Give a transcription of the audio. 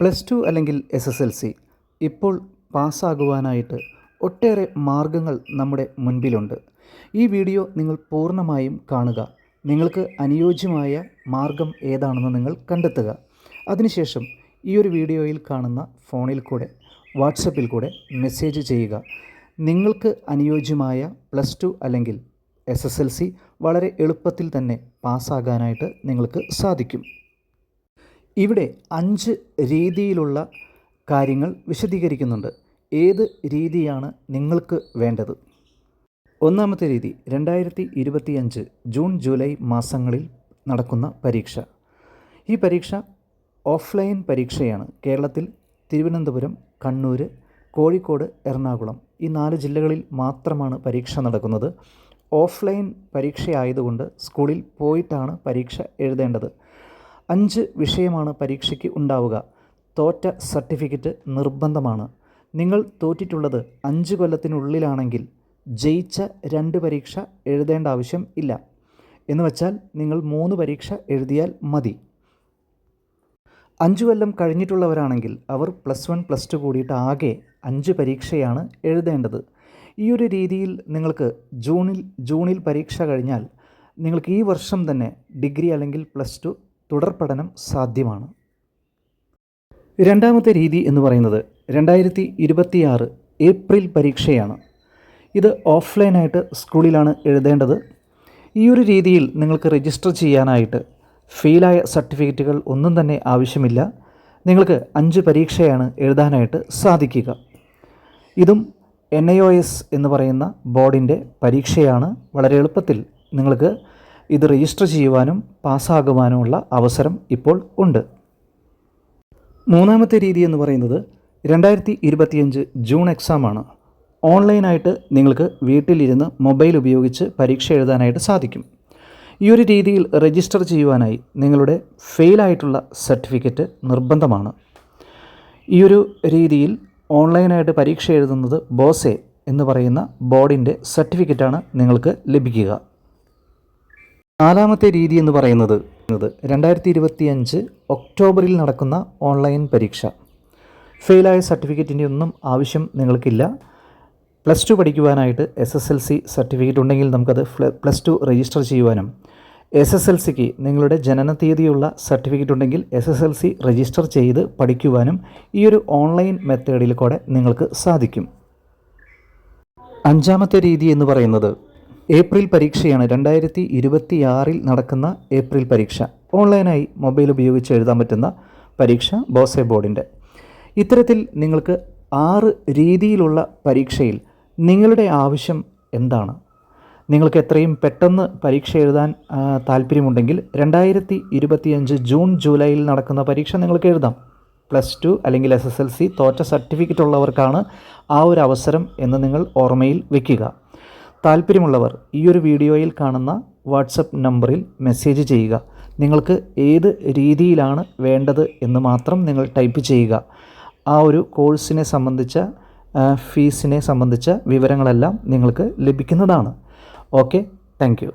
Plus two അല്ലെങ്കിൽ S S L C ഇപ്പോൾ പാസ്സാകുവാനായിട്ട് ഒട്ടേറെ മാർഗങ്ങൾ നമ്മുടെ മുൻപിലുണ്ട്. ഈ വീഡിയോ നിങ്ങൾ പൂർണമായും കാണുക. നിങ്ങൾക്ക് അനുയോജ്യമായ മാർഗം ഏതാണെന്ന് നിങ്ങൾ കണ്ടെത്തുക. അതിനുശേഷം ഈ ഒരു വീഡിയോയിൽ കാണുന്ന ഫോണിൽ കൂടെ വാട്സപ്പിൽ കൂടെ മെസ്സേജ് ചെയ്യുക. നിങ്ങൾക്ക് അനുയോജ്യമായ പ്ലസ് ടു അല്ലെങ്കിൽ എസ് എസ് എൽ സി വളരെ എളുപ്പത്തിൽ തന്നെ പാസ്സാകാനായിട്ട് നിങ്ങൾക്ക് സാധിക്കും. ഇവിടെ അഞ്ച് രീതിയിലുള്ള കാര്യങ്ങൾ വിശദീകരിക്കുന്നുണ്ട്. ഏത് രീതിയാണ് നിങ്ങൾക്ക് വേണ്ടത്? ഒന്നാമത്തെ രീതി രണ്ടായിരത്തി ഇരുപത്തിയഞ്ച് ജൂൺ ജൂലൈ മാസങ്ങളിൽ നടക്കുന്ന പരീക്ഷ. ഈ പരീക്ഷ ഓഫ്ലൈൻ പരീക്ഷയാണ്. കേരളത്തിൽ തിരുവനന്തപുരം കണ്ണൂർ കോഴിക്കോട് എറണാകുളം ഈ നാല് ജില്ലകളിൽ മാത്രമാണ് പരീക്ഷ നടക്കുന്നത്. ഓഫ്ലൈൻ പരീക്ഷയായതുകൊണ്ട് സ്കൂളിൽ പോയിട്ടാണ് പരീക്ഷ എഴുതേണ്ടത്. അഞ്ച് വിഷയമാണ് പരീക്ഷയ്ക്ക് ഉണ്ടാവുക. തോറ്റ സർട്ടിഫിക്കറ്റ് നിർബന്ധമാണ്. നിങ്ങൾ തോറ്റിട്ടുള്ളത് അഞ്ച് കൊല്ലത്തിനുള്ളിലാണെങ്കിൽ ജയിച്ച രണ്ട് പരീക്ഷ എഴുതേണ്ട ആവശ്യം ഇല്ല. എന്ന് വച്ചാൽ നിങ്ങൾ മൂന്ന് പരീക്ഷ എഴുതിയാൽ മതി. അഞ്ച് കൊല്ലം കഴിഞ്ഞിട്ടുള്ളവരാണെങ്കിൽ അവർ പ്ലസ് വൺ പ്ലസ് ടു കൂടിയിട്ട് ആകെ അഞ്ച് പരീക്ഷയാണ് എഴുതേണ്ടത്. ഈ ഒരു രീതിയിൽ നിങ്ങൾക്ക് ജൂണിൽ ജൂണിൽ പരീക്ഷ കഴിഞ്ഞാൽ നിങ്ങൾക്ക് ഈ വർഷം തന്നെ ഡിഗ്രി അല്ലെങ്കിൽ പ്ലസ് ടു തുടർ പഠനം സാധ്യമാണ്. രണ്ടാമത്തെ രീതി എന്ന് പറയുന്നത് രണ്ടായിരത്തി ഇരുപത്തിയാറ് ഏപ്രിൽ പരീക്ഷയാണ്. ഇത് ഓഫ്ലൈനായിട്ട് സ്കൂളിലാണ് എഴുതേണ്ടത്. ഈ ഒരു രീതിയിൽ നിങ്ങൾക്ക് രജിസ്റ്റർ ചെയ്യാനായിട്ട് ഫെയിലായ സർട്ടിഫിക്കറ്റുകൾ ഒന്നും തന്നെ ആവശ്യമില്ല. നിങ്ങൾക്ക് അഞ്ച് പരീക്ഷയാണ് എഴുതാനായിട്ട് സാധിക്കുക. ഇതും എൻ ഐ ഒ എസ് എന്ന് പറയുന്ന ബോർഡിന്റെ പരീക്ഷയാണ്. വളരെ എളുപ്പത്തിൽ നിങ്ങൾക്ക് ഇത് രജിസ്റ്റർ ചെയ്യുവാനും പാസ്സാകുവാനുമുള്ള അവസരം ഇപ്പോൾ ഉണ്ട്. മൂന്നാമത്തെ രീതി എന്ന് പറയുന്നത് രണ്ടായിരത്തി ഇരുപത്തിയഞ്ച് ജൂൺ എക്സാമാണ് ഓൺലൈനായിട്ട് നിങ്ങൾക്ക് വീട്ടിലിരുന്ന് മൊബൈൽ ഉപയോഗിച്ച് പരീക്ഷ എഴുതാനായിട്ട് സാധിക്കും. ഈ ഒരു രീതിയിൽ രജിസ്റ്റർ ചെയ്യുവാനായി നിങ്ങളുടെ ഫെയിലായിട്ടുള്ള സർട്ടിഫിക്കറ്റ് നിർബന്ധമാണ്. ഈ ഒരു രീതിയിൽ ഓൺലൈനായിട്ട് പരീക്ഷ എഴുതുന്നത് ബോസെ എന്ന് പറയുന്ന ബോർഡിന്റെ സർട്ടിഫിക്കറ്റാണ് നിങ്ങൾക്ക് ലഭിക്കുക. നാലാമത്തെ രീതി എന്ന് പറയുന്നത് രണ്ടായിരത്തി ഇരുപത്തി അഞ്ച് ഒക്ടോബറിൽ നടക്കുന്ന ഓൺലൈൻ പരീക്ഷ. ഫെയിലായ സർട്ടിഫിക്കറ്റിന്റെ ഒന്നും ആവശ്യം നിങ്ങൾക്കില്ല. Plus two പഠിക്കുവാനായിട്ട് S S L C certificate ഉണ്ടെങ്കിൽ നമുക്കത് പ്ലസ് ടു രജിസ്റ്റർ ചെയ്യുവാനും. എസ് എസ് എൽ സിക്ക് നിങ്ങളുടെ ജനന തീയതിയുള്ള സർട്ടിഫിക്കറ്റ് ഉണ്ടെങ്കിൽ S S L C register ചെയ്ത് പഠിക്കുവാനും ഈ ഒരു ഓൺലൈൻ മെത്തേഡിൽ കൂടെ നിങ്ങൾക്ക് സാധിക്കും. അഞ്ചാമത്തെ രീതി എന്ന് പറയുന്നത് ഏപ്രിൽ പരീക്ഷയാണ് രണ്ടായിരത്തി ഇരുപത്തിയാറിൽ നടക്കുന്ന ഏപ്രിൽ പരീക്ഷ. ഓൺലൈനായി മൊബൈൽ ഉപയോഗിച്ച് എഴുതാൻ പറ്റുന്ന പരീക്ഷ ബോസെ ബോർഡിന്റെ ഇത്തരത്തിൽ നിങ്ങൾക്ക് ആറ് രീതിയിലുള്ള പരീക്ഷയിൽ നിങ്ങളുടെ ആവശ്യം എന്താണ്? നിങ്ങൾക്ക് എത്രയും പെട്ടെന്ന് പരീക്ഷ എഴുതാൻ താല്പര്യമുണ്ടെങ്കിൽ രണ്ടായിരത്തി ഇരുപത്തിയഞ്ച് ജൂൺ ജൂലൈയിൽ നടക്കുന്ന പരീക്ഷ നിങ്ങൾക്ക് എഴുതാം. പ്ലസ് ടു അല്ലെങ്കിൽ എസ് എസ് എൽ സി തോറ്റ സർട്ടിഫിക്കറ്റ് ഉള്ളവർക്കാണ് ആ ഒരു അവസരം എന്ന് നിങ്ങൾ ഓർമ്മയിൽ വയ്ക്കുക താല്പര്യമുള്ളവർ ഈ ഒരു വീഡിയോയിൽ കാണുന്ന വാട്സപ്പ് നമ്പറിൽ മെസ്സേജ് ചെയ്യുക. നിങ്ങൾക്ക് ഏത് രീതിയിലാണ് വേണ്ടത് എന്ന് മാത്രം നിങ്ങൾ ടൈപ്പ് ചെയ്യുക. ആ ഒരു കോഴ്സിനെ സംബന്ധിച്ച ഫീസിനെ സംബന്ധിച്ച വിവരങ്ങളെല്ലാം നിങ്ങൾക്ക് ലഭിക്കുന്നതാണ്. Okay thank